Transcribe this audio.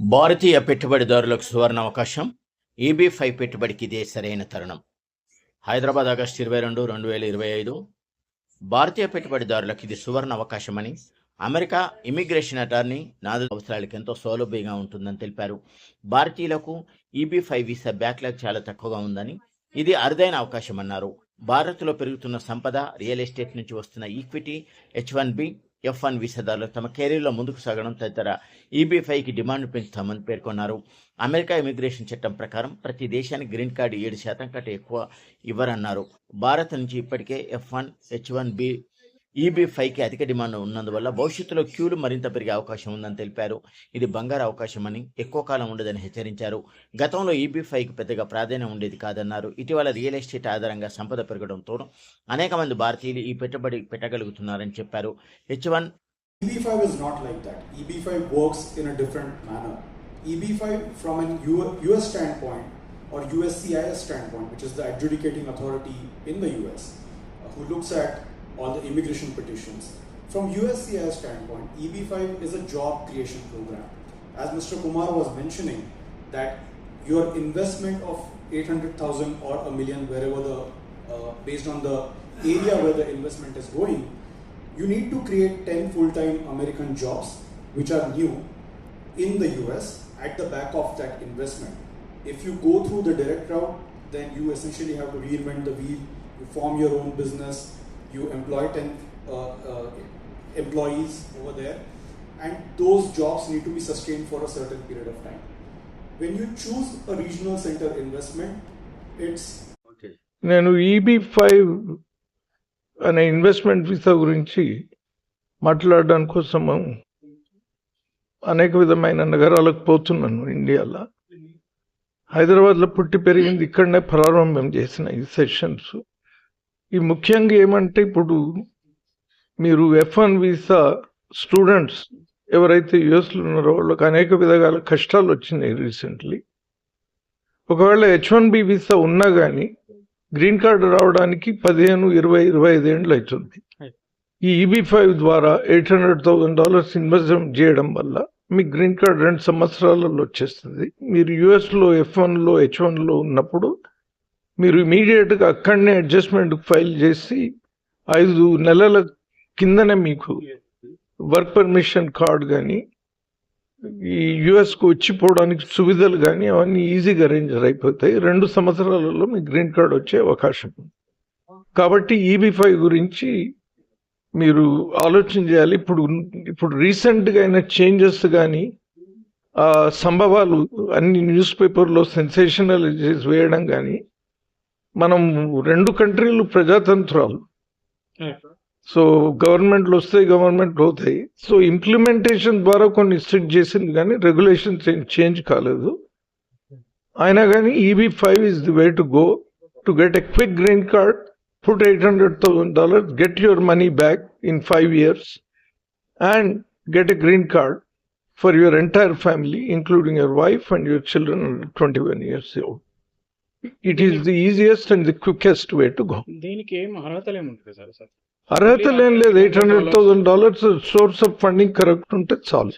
భారతీయ పెట్టుబడిదారులకు సువర్ణ అవకాశం EB five పెట్టుబడికి ఇదే సరైన తరుణం. హైదరాబాద్ ఆగస్టు ఇరవై రెండు రెండు వేల ఇరవై ఐదు. భారతీయ పెట్టుబడిదారులకు ఇది సువర్ణ అవకాశమని అమెరికా ఇమిగ్రేషన్ అటార్నీ నాదు అవసరాలకు ఎంతో సౌలభ్యంగా ఉంటుందని తెలిపారు. భారతీయులకు ఈబీ ఫైవ్ వీసా బ్యాక్లాగ్ చాలా తక్కువగా ఉందని ఇది అరుదైన అవకాశం అన్నారు భారత్లో పెరుగుతున్న సంపద రియల్ ఎస్టేట్ నుంచి వస్తున్న equity H one B F one వీసాదారులు తమ కెరీర్లో ముందుకు సాగడం తదితర ఈబీ ఫైవ్కి డిమాండ్ పెంచుతామని పేర్కొన్నారు. అమెరికా ఇమిగ్రేషన్ చట్టం ప్రకారం ప్రతి దేశానికి గ్రీన్ కార్డు ఏడు శాతం కంటే ఎక్కువ ఇవ్వరన్నారు. భారత్ నుంచి ఇప్పటికే F one H one B EB ఫైవ్కి అధిక డిమాండ్ ఉన్నందువల్ల భవిష్యత్తులో క్యూలు మరింత పెరిగే అవకాశం ఉందని తెలిపారు ఇది బంగారు అవకాశమని ఎక్కువ కాలం ఉండదని హెచ్చరించారు గతంలో ఈబీ ఫైవ్కి పెద్దగా ప్రాధాన్యం ఉండేది కాదన్నారు ఇటీవల రియల్ ఎస్టేట్ ఆధారంగా సంపద పెరగడంతో అనేక మంది భారతీయులు ఈ పెట్టుబడి పెట్టగలుగుతున్నారని చెప్పారు H one EB5 is not like that. EB5 works in a different manner. EB5, from an US standpoint or USCIS standpoint, which is the adjudicating authority in the US, uh, who looks at all the immigration petitions, from USCIS standpoint, EB5 is a job creation program. As Mr. Kumar was mentioning, that your investment of 800,000 or a million, wherever the, uh, based on the area where the investment is going, you need to create 10 full-time American jobs which are new in the US at the back of that investment. If you go through the direct route, then you essentially have to reinvent the wheel, you form your own business, you employ 10 uh, uh, employees over there, and those jobs need to be sustained for a certain period of time. When you choose a regional center investment, it's నేను EB five అనే investment visa గురించి మాట్లాడడం కోసము అనేక విధమైన నగరాలకు పోతున్నాను ఇండియాలో హైదరాబాద్లో పుట్టి పెరిగింది ఇక్కడనే ప్రారంభం చేసిన ఈ సెషన్స్ ఈ ముఖ్యంగా ఏమంటే ఇప్పుడు మీరు ఎఫ్ వన్ వీసా స్టూడెంట్స్ ఎవరైతే యుఎస్లో ఉన్నారో వాళ్ళకి అనేక విధాల కష్టాలు వచ్చినాయి రీసెంట్లీ ఒకవేళ హెచ్ వన్ బి వీసా ఉన్నా కానీ గ్రీన్ కార్డు రావడానికి పదిహేను ఇరవై ఇరవై ఐదు ఏండ్లు అవుతుంది. ఈ ఈబీ ఫైవ్ ద్వారా eight hundred thousand dollars investment చేయడం వల్ల మీకు గ్రీన్ కార్డ్ రెండు సంవత్సరాలలో వచ్చేస్తుంది. మీరు యుఎస్లో ఎఫ్ వన్లో హెచ్ వన్లో ఉన్నప్పుడు మీరు ఇమీడియట్గా అక్కడనే అడ్జస్ట్మెంట్ ఫైల్ చేసి ఐదు నెలల కిందనే మీకు వర్క్ పర్మిషన్ కార్డ్ కానీ ఈ యుఎస్కు వచ్చిపోవడానికి సువిధలు కానీ అవన్నీ ఈజీగా అరేంజ్ అయిపోతాయి. రెండు సంవత్సరాలలో మీ గ్రీన్ కార్డ్ వచ్చే అవకాశం కాబట్టి ఈబీ ఫైవ్ గురించి మీరు ఆలోచన చేయాలి. ఇప్పుడు ఇప్పుడు రీసెంట్గా అయిన చేంజెస్ కానీ ఆ సంభవాలు అన్ని న్యూస్ పేపర్లో సెన్సేషనల్ వేయడం కానీ మనం రెండు కంట్రీలు ప్రజాతంత్రాలు సో గవర్నమెంట్లు వస్తాయి గవర్నమెంట్ పోతాయి సో ఇంప్లిమెంటేషన్ ద్వారా కొన్ని స్ట్రిక్ట్ చేసింది కానీ రెగ్యులేషన్ చేంజ్ కాలేదు అయినా కానీ EB five is the way to go to get a quick green card put $800,000, get your money back in five years, and get a green card for your entire family, including your wife and your children under 21 years old. It is the easiest and the quickest way to go. దీనికి ఏం అర్హతలు ఏముంటుంది sir. Sir అర్హత లేని లేదు eight hundred thousand dollars source of funding correct ఉంటే చాలు.